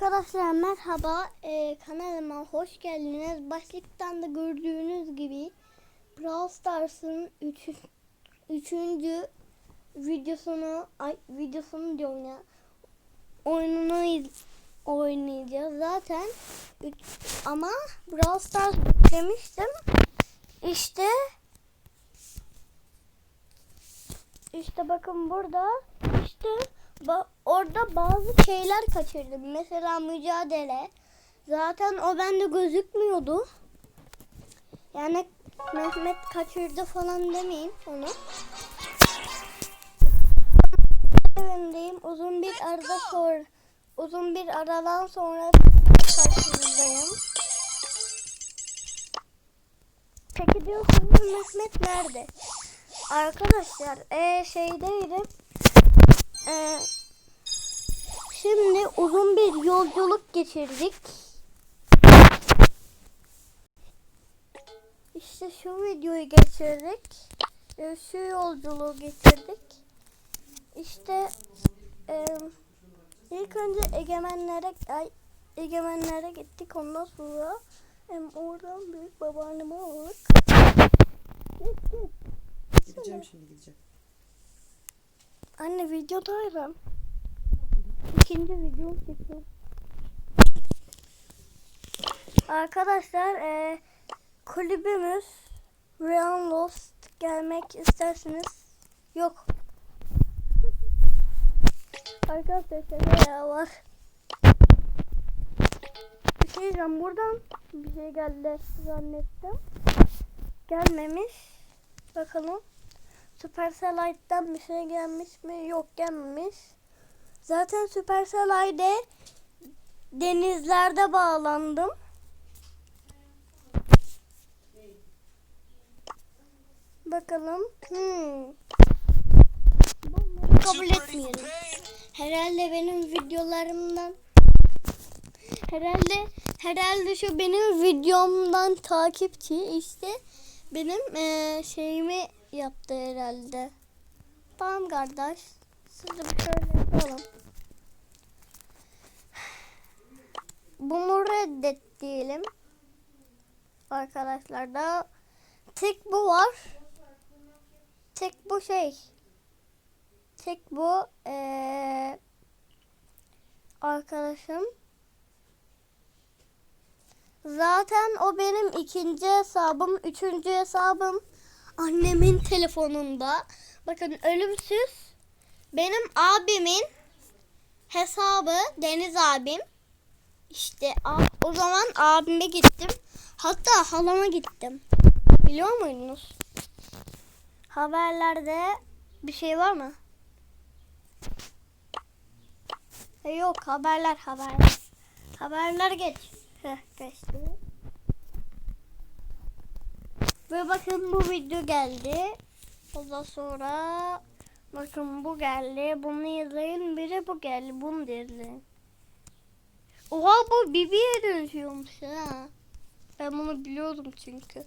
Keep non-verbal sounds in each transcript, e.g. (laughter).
Arkadaşlar merhaba ee, kanalıma hoş geldiniz. Başlıktan da gördüğünüz gibi Brawl Stars'ın 3. üçüncü videosunu ay videosunu diyorum ya oyununu iz- oynayacağız zaten üç- ama Brawl Stars demiştim işte işte bakın burada işte ba- orada bazı şeyler kaçırdım. Mesela mücadele. Zaten o bende gözükmüyordu. Yani Mehmet kaçırdı falan demeyin onu. Evimdeyim. Uzun bir arada sonra uzun bir aradan sonra karşınızdayım. Peki diyorsunuz Mehmet nerede? Arkadaşlar e, şeydeydim. E, şimdi uzun bir yolculuk geçirdik. İşte şu videoyu geçirdik. E, şu yolculuğu geçirdik. İşte e, ilk önce egemenlere egemenlere gittik. Ondan sonra em, oradan büyük babaannemi aldık. Gideceğim şimdi gideceğim. Anne videodayım. İkinci video çekiyorum. Arkadaşlar e, kulübümüz Real Lost gelmek isterseniz yok. Arkadaşlar ya var. Bir şey diyeceğim buradan bir şey geldi zannettim. Gelmemiş. Bakalım. Supercell Light'tan bir şey gelmiş mi? Yok gelmemiş. Zaten Supercell Light'e denizlerde bağlandım. Bakalım. Hmm. Bunları kabul etmeyelim. Herhalde benim videolarımdan herhalde herhalde şu benim videomdan takipçi işte benim eee, şeyimi yaptı herhalde. Tamam kardeş. Siz de bir şöyle yapalım. Bunu reddet diyelim. Arkadaşlar da tek bu var. Tek bu şey. Tek bu eee, arkadaşım. Zaten o benim ikinci hesabım, üçüncü hesabım annemin telefonunda. Bakın ölümsüz. Benim abimin hesabı Deniz abim. İşte o zaman abime gittim. Hatta halama gittim. Biliyor muydunuz? Haberlerde bir şey var mı? E, yok haberler haberler. Haberler geç. Heh, geçti. Ve bakın bu video geldi. Ondan sonra bakın bu geldi. Bunu izleyin. Bir de bu geldi. Bunu da izleyin. Oha bu Bibi'ye dönüşüyormuş ha. Ben bunu biliyordum çünkü.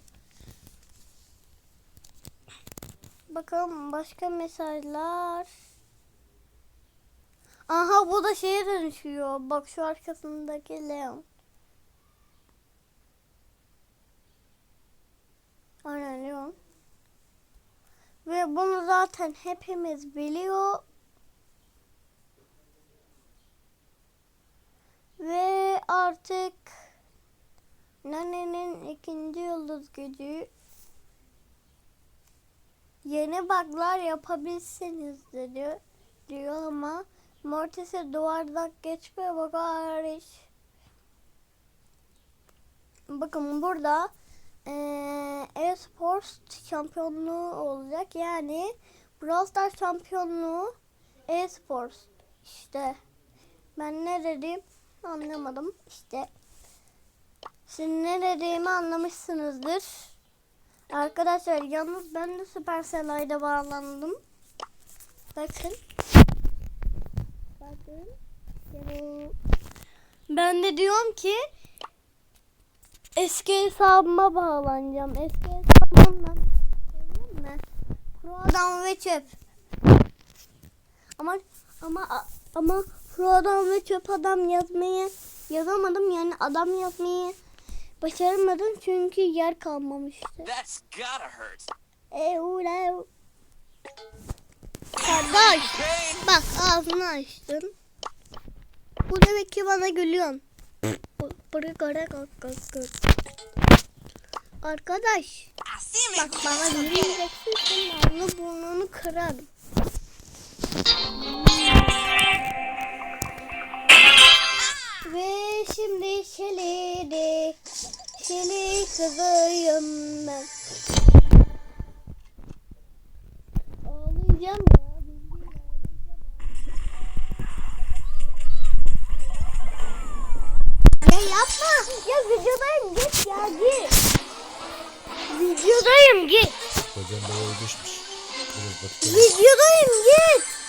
Bakalım başka mesajlar. Aha bu da şeye dönüşüyor. Bak şu arkasındaki Leon. Leon. Ve bunu zaten hepimiz biliyor. Ve artık Nane'nin ikinci yıldız gücü yeni bug'lar yapabilseniz diyor, diyor ama Mortis'e duvardan geçme bug hariç. Bakın burada eee e-sports şampiyonluğu olacak. Yani Brawl Stars şampiyonluğu e-sports. İşte ben ne dedim anlamadım. İşte siz ne dediğimi anlamışsınızdır. Arkadaşlar yalnız ben de Supercell Ay'da bağlandım. Bakın. Bakın. Ben de diyorum ki eski hesabıma bağlanacağım. Eski hesabımdan. Mi? Adam ve çöp. Ama ama ama adam ve çöp adam yazmayı yazamadım. Yani adam yazmayı başaramadım çünkü yer kalmamıştı. That's gotta hurt. Eee Kardeş Pain. bak ağzını açtın. Bu demek ki bana gülüyorsun. Arkadaş bak bana gülmeyeceksin senin burnunu kırarım. Ve şimdi şelide şeli kızıyım ben. Ağlayacağım ya. bildiğin ağlayacağım. Ya yapma. Ya videodayım git ya git. Videodayım git. Hocam bayağı düşmüş. Videodayım. Git.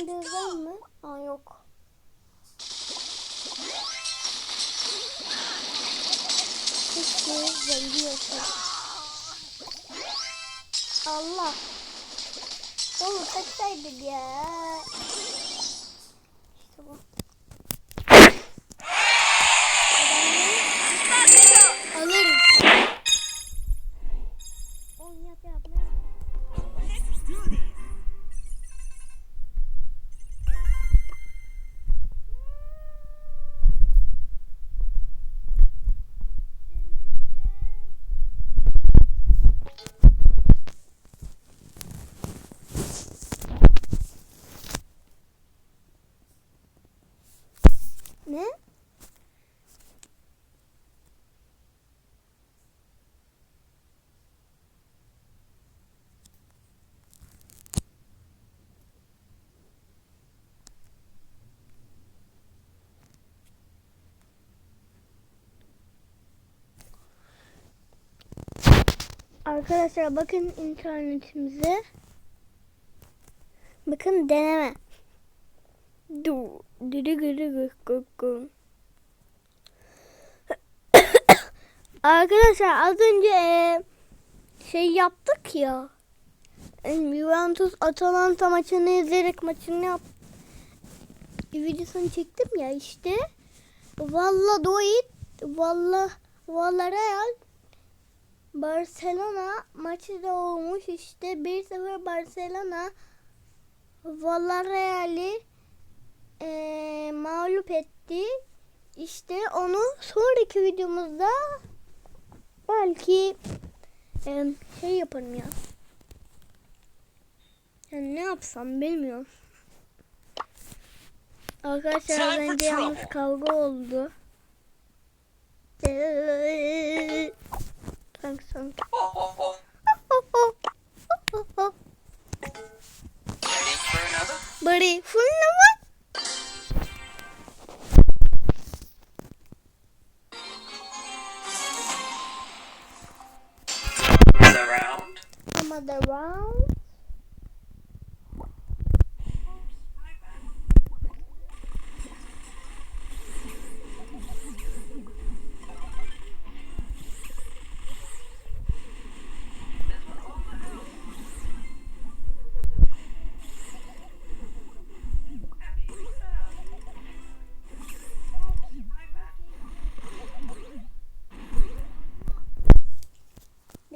Güzel mi? Aa yok. Keşke zengi olsa. Allah. Oğlum kaçsaydın ya. İşte bu. Arkadaşlar bakın internetimize. Bakın deneme. Du, gı gı gı. Arkadaşlar az önce e, şey yaptık ya. E, Juventus Atalanta maçını izleyerek maçını yap. Videosunu çektim ya işte. Valla Doit, valla valla Real Barcelona maçı da olmuş işte 1-0 Barcelona Villarreal'i eee mağlup etti. İşte onu sonraki videomuzda belki em, şey yaparım ya. Yani ne yapsam bilmiyorum. Arkadaşlar az önce yalnız kavga oldu. (laughs) Thanks so much. Buddy, for another? Another round. Another round.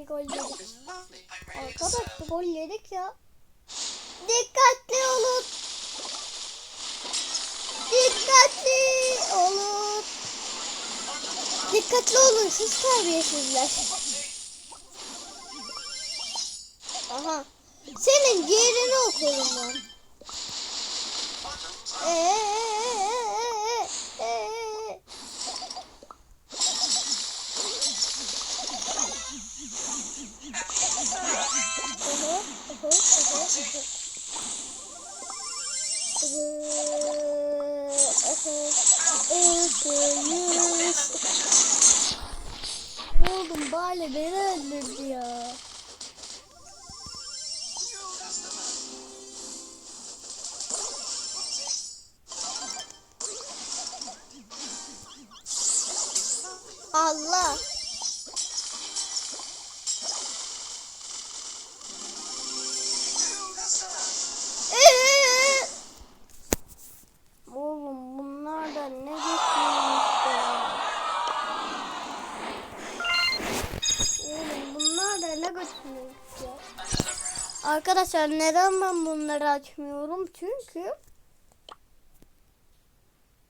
Gol yedik. Arkadaş gol yedik ya. Dikkatli olun. Dikkatli olun. Dikkatli olun siz terbiyesizler. Aha. Senin ciğerini okuyorum ben. Ee, Eee, Bari beni öldürdü ya. Arkadaşlar neden ben bunları açmıyorum? Çünkü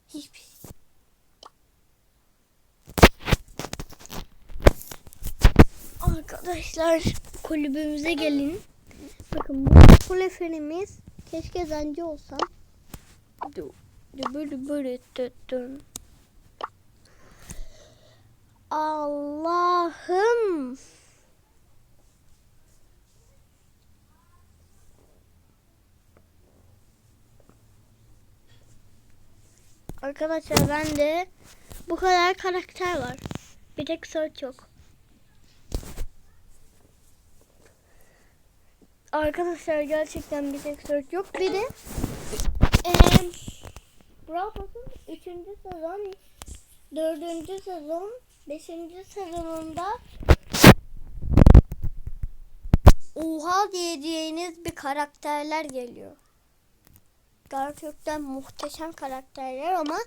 hiçbir. Arkadaşlar kulübümüze gelin. Bakın bu kulübümüz keşke. Du, du, böyle böyle tuttum. Allah'ım. Arkadaşlar bende bu kadar karakter var. Bir tek search yok. Arkadaşlar gerçekten bir tek search yok. Bir de eee Brawl Pass'ın 3. sezon, 4. sezon, 5. sezonunda oha diyeceğiniz bir karakterler geliyor. Gerçekten muhteşem karakterler ama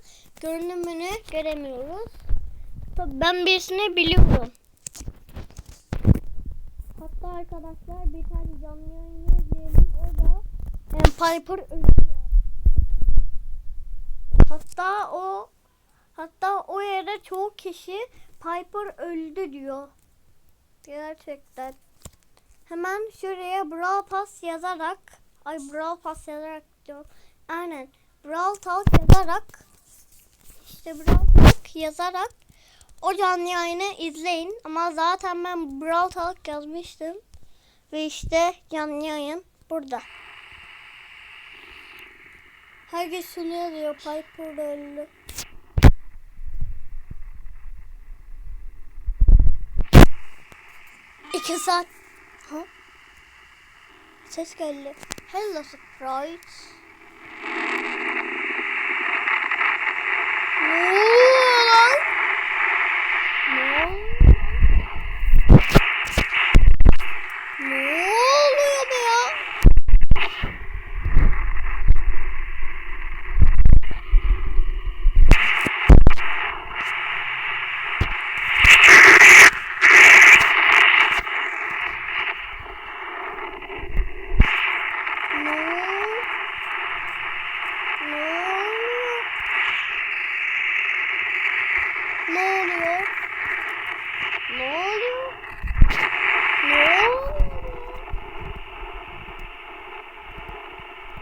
görünümünü göremiyoruz. Ben birisini biliyorum. Hatta arkadaşlar bir tane canlı yayın izleyelim. O da Piper ölüyor. Hatta o hatta o yere çoğu kişi Piper öldü diyor. Gerçekten. Hemen şuraya Brawl Pass yazarak ay Brawl Pass yazarak diyor. Aynen. Brawl Talk yazarak işte Brawl Talk yazarak o canlı yayını izleyin. Ama zaten ben Brawl Talk yazmıştım. Ve işte canlı yayın burada. Herkes şunu yazıyor. Piper öldü. İki saat. Ha? Ses geldi. Hello surprise. Ne oluyor lan? Ne oluyor? Ne oluyor be ya? Ne? Ne oluyor? Ne oluyor? Ne oluyor? Ne oluyor?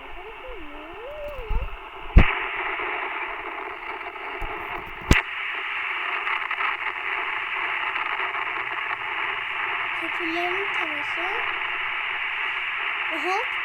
Arkadaşlar ne oluyor lan? Kötülerin tanesi. Aha.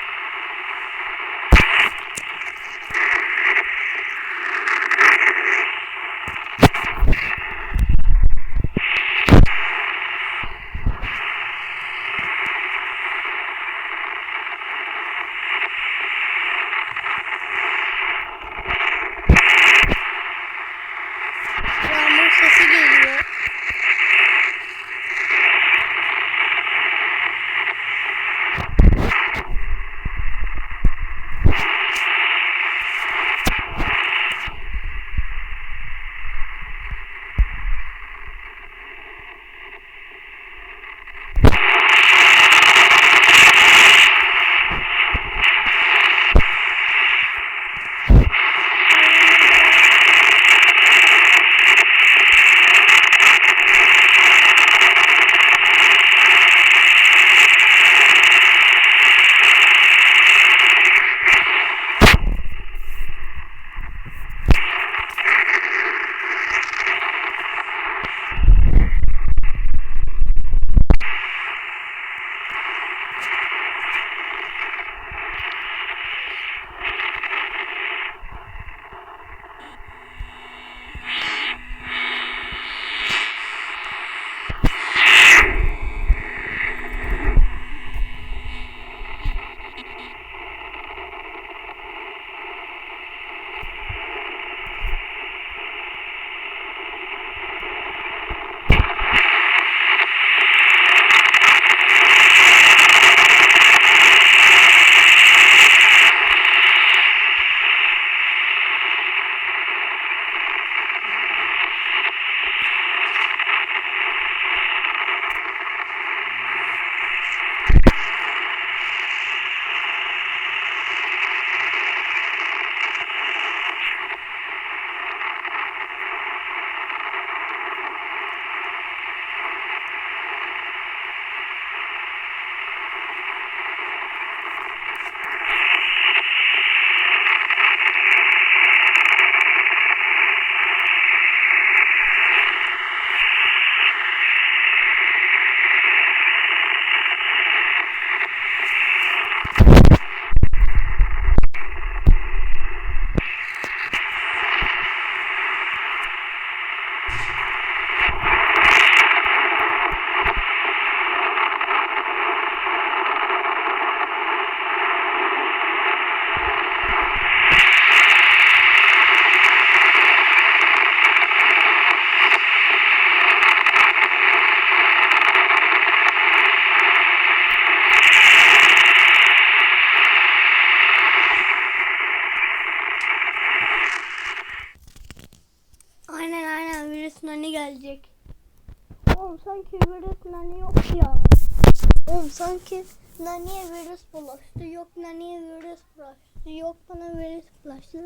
Yok bana virüs bulaştı.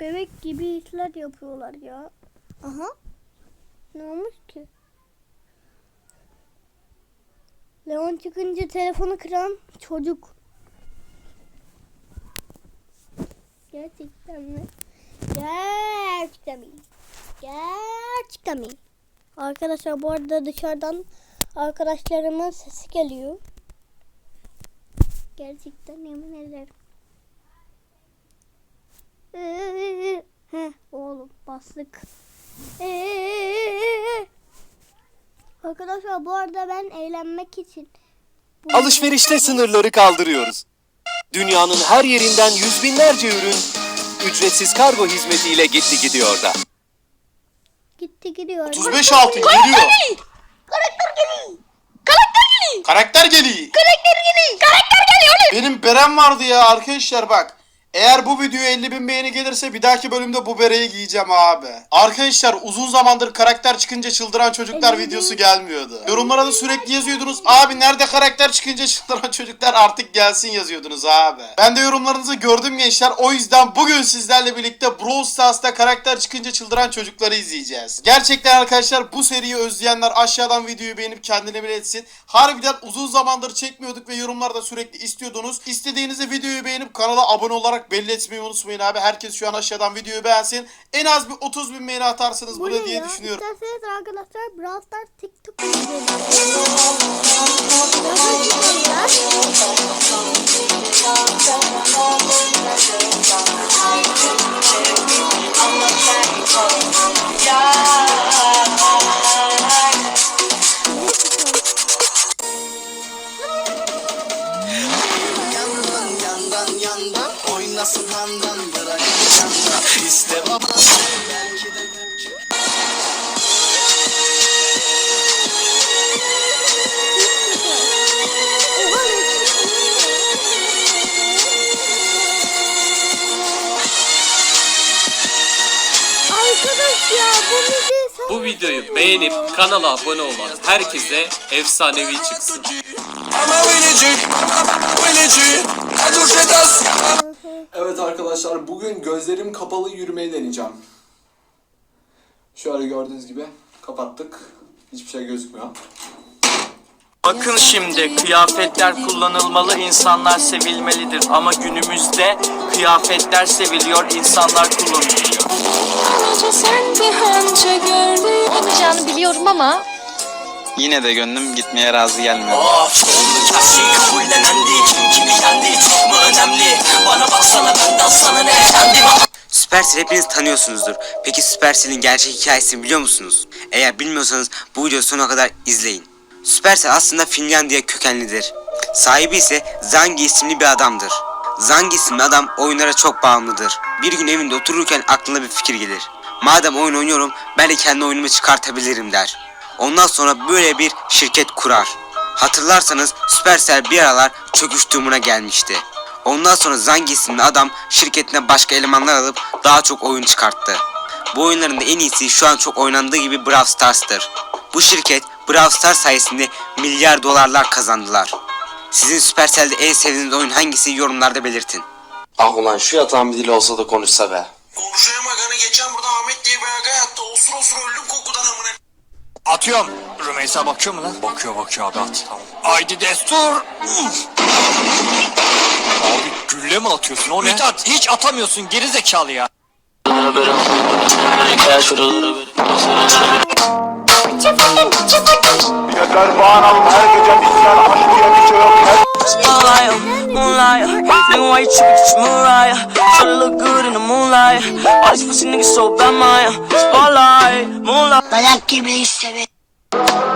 Bebek gibi işler yapıyorlar ya. Aha. Ne olmuş ki? Leon çıkınca telefonu kıran çocuk. Gerçekten mi? Gerçekten mi? Gerçekten mi? Arkadaşlar bu arada dışarıdan arkadaşlarımın sesi geliyor. Gerçekten yemin ederim. Heh, oğlum bastık. Arkadaşlar bu arada ben eğlenmek için Alışverişte sınırları kaldırıyoruz. Dünyanın her yerinden yüz binlerce ürün ücretsiz kargo hizmetiyle gitti gidiyor da. gitti gidiyor. 35 altın geliyor. Karakter geliyor. Karakter geliyor. Karakter geliyor. Berem vardı ya arkadaşlar bak. Eğer bu videoya 50 bin beğeni gelirse bir dahaki bölümde bu bereyi giyeceğim abi. Arkadaşlar uzun zamandır karakter çıkınca çıldıran çocuklar 50 bin. videosu gelmiyordu. Yorumlara da sürekli yazıyordunuz. Abi nerede karakter çıkınca çıldıran (laughs) çocuklar artık gelsin yazıyordunuz abi. Ben de yorumlarınızı gördüm gençler. O yüzden bugün sizlerle birlikte Brawl Stars'ta karakter çıkınca çıldıran çocukları izleyeceğiz. Gerçekten arkadaşlar bu seriyi özleyenler aşağıdan videoyu beğenip kendine etsin. Harbiden uzun zamandır çekmiyorduk ve yorumlarda sürekli istiyordunuz. İstediğinizi videoyu beğenip kanala abone olarak belli etmeyi unutmayın abi. Herkes şu an aşağıdan videoyu beğensin. En az bir 30 bin beğeni atarsanız Bu bunu ne diye ya? düşünüyorum. İsterseniz arkadaşlar Brawl Stars TikTok izleyelim. Beğenip kanala abone olan herkese efsanevi çıksın. Evet arkadaşlar bugün gözlerim kapalı yürümeyi deneyeceğim. Şöyle gördüğünüz gibi kapattık. Hiçbir şey gözükmüyor. Bakın şimdi kıyafetler kullanılmalı, insanlar sevilmelidir. Ama günümüzde kıyafetler seviliyor, insanlar kullanılıyor. olmayacağını biliyorum ama Yine de gönlüm gitmeye razı gelmiyor. Supercell hepiniz tanıyorsunuzdur. Peki Supercell'in gerçek hikayesini biliyor musunuz? Eğer bilmiyorsanız bu videoyu sonuna kadar izleyin. Supercell aslında Finlandiya kökenlidir. Sahibi ise Zangi isimli bir adamdır. Zangi isimli adam oyunlara çok bağımlıdır. Bir gün evinde otururken aklına bir fikir gelir. Madem oyun oynuyorum ben de kendi oyunumu çıkartabilirim der. Ondan sonra böyle bir şirket kurar. Hatırlarsanız Supercell bir aralar çöküş durumuna gelmişti. Ondan sonra Zangi isimli adam şirketine başka elemanlar alıp daha çok oyun çıkarttı. Bu oyunların da en iyisi şu an çok oynandığı gibi Brawl Stars'tır. Bu şirket Brawl Stars sayesinde milyar dolarlar kazandılar. Sizin Supercell'de en sevdiğiniz oyun hangisi yorumlarda belirtin. Ah ulan şu yatağın bir dili olsa da konuşsa be. Komşuya maganı geçen burada Ahmet diye bir aga yattı Osur osur öldüm kokudan amına Atıyorum. Rümeysa bakıyor mu lan? Bakıyor bakıyor abi at. Tamam. Haydi destur. Abi gülle mi atıyorsun o ne? Mithat hiç atamıyorsun geri zekalı ya. Moonlight, moonlight, nigga why you trippin', get your Mariah Shawty look good in the moonlight All these pussy niggas so bad, Maya. Spotlight, moonlight Dayak gibi hissediyorum.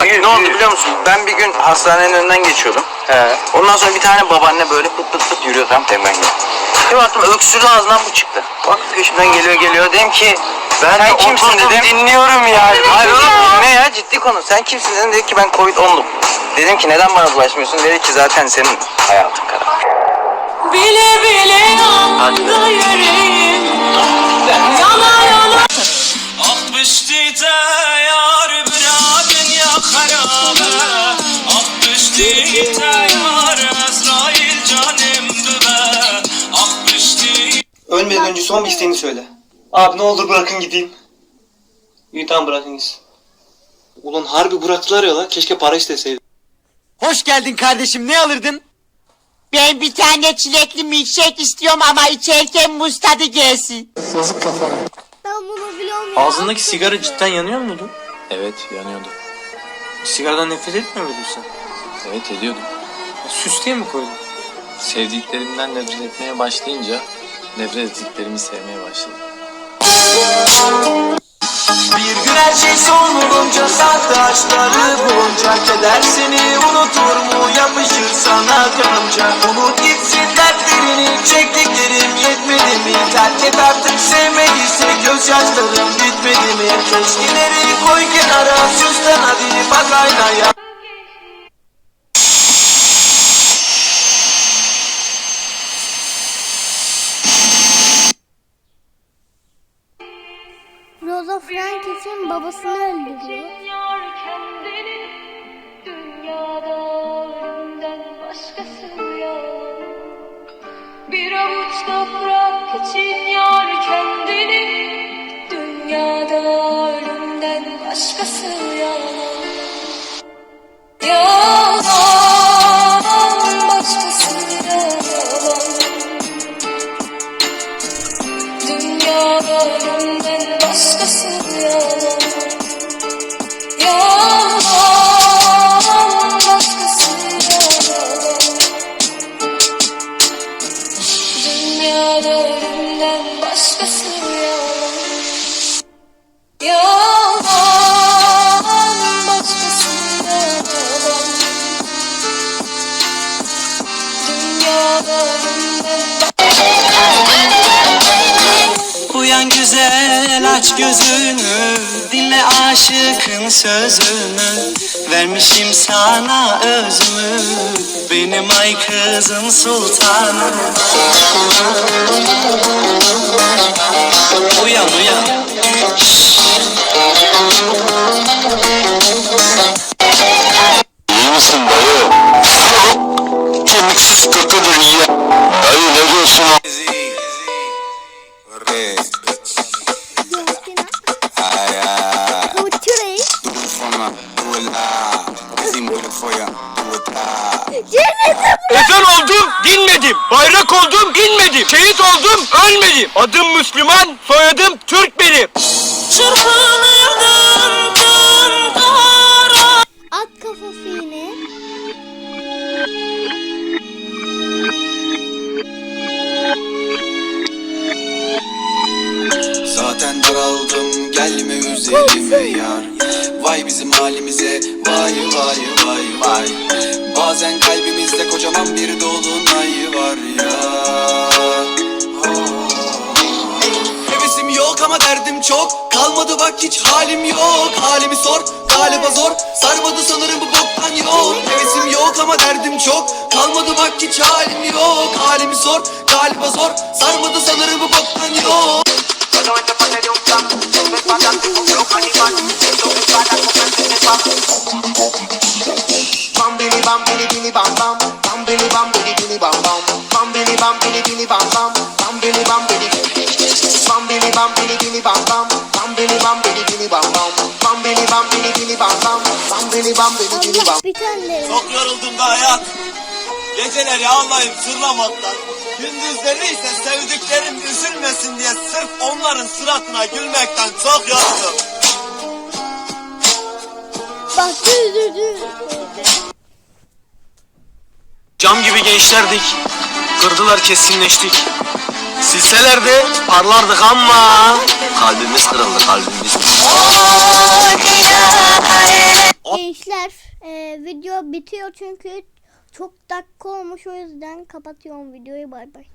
Hayır ne oldu biliyor musun? Ben bir gün hastanenin önünden geçiyordum. He. Ondan sonra bir tane babaanne böyle pıt pıt pıt yürüyor tam hemen gel. Bir baktım öksürüğü ağzından bu çıktı. Bak peşimden geliyor geliyor dedim ki ben Sen kimsin dedim. dinliyorum ya. Hayır oğlum dinle ya ciddi konu. Sen kimsin dedim dedi ki ben Covid 19. Dedim ki neden bana bulaşmıyorsun? Dedi ki zaten senin hayatın kara. Bile bile yandı yüreğim Yana yana Ah piştite yar bırakın ya harabe Ah piştite yar Azrail canım be Ah piştite Ölmeden önce son bir isteğini söyle. Abi ne olur bırakın gideyim. İyi tamam bırakın gitsin. Ulan harbi bıraktılar ya lan. Keşke para isteseydim. Hoş geldin kardeşim ne alırdın? Ben bir tane çilekli milkshake istiyorum ama içerken muz tadı gelsin Ben bunu ya. Ağzındaki sigara cidden yanıyor muydu? Evet yanıyordu. Sigaradan nefret etmiyor muydun sen? Evet ediyordum. Süs diye mi koydun? Sevdiklerimden nefret etmeye başlayınca nefret ettiklerimi sevmeye başladım. Bir gün her şey son bulunca Sardaşları bulunca Keder seni unutur mu? Yapışır sana kanımca Unut gitsin dertlerini Çektiklerim yetmedi mi? Terk et artık sevmediyse Gözyaşlarım bitmedi mi? Keşkeleri koy kenara Süslen hadi bak aynaya Rosa Frank için babasını öldürüyor. Bir avuç toprak için yar kendini Dünyada ölümden başkası Yalan ölümden aç gözünü Dinle aşıkın sözünü Vermişim sana özümü Benim ay kızım sultanım Uyan uyan İyi misin dayı? Kemiksiz kakadır ya. Dayı ne diyorsun? Ezan oldum dinmedim. Bayrak oldum inmedim. Şehit oldum ölmedim. Adım Müslüman, soyadım Türk benim. Çırpınırdım kara At kafası yine. Zaten daraldım gelme üzerime yar. Vay bizim halimize. Vay vay vay vay. Bazen kalbimizde kocaman bir dolunay var ya. Hevesim yok ama derdim çok. Kalmadı bak hiç halim yok. Halimi sor galiba zor. Sarmadı sanırım bu boktan yol Hevesim yok ama derdim çok. Kalmadı bak hiç halim yok. Halimi sor galiba zor. Sarmadı sanırım bu boktan yol Çok yoruldum da hayat. Geceleri ağlayıp sırlamaktan. Gündüzleri ise sevdiklerim üzülmesin diye sırf onların suratına gülmekten çok yoruldum. Bak dur dur dur. Cam gibi gençlerdik. Kırdılar kesinleştik. Silselerdi parlardık ama kalbimiz kırıldı kalbimiz. Gençler e, video bitiyor çünkü çok dakika olmuş o yüzden kapatıyorum videoyu bay bay.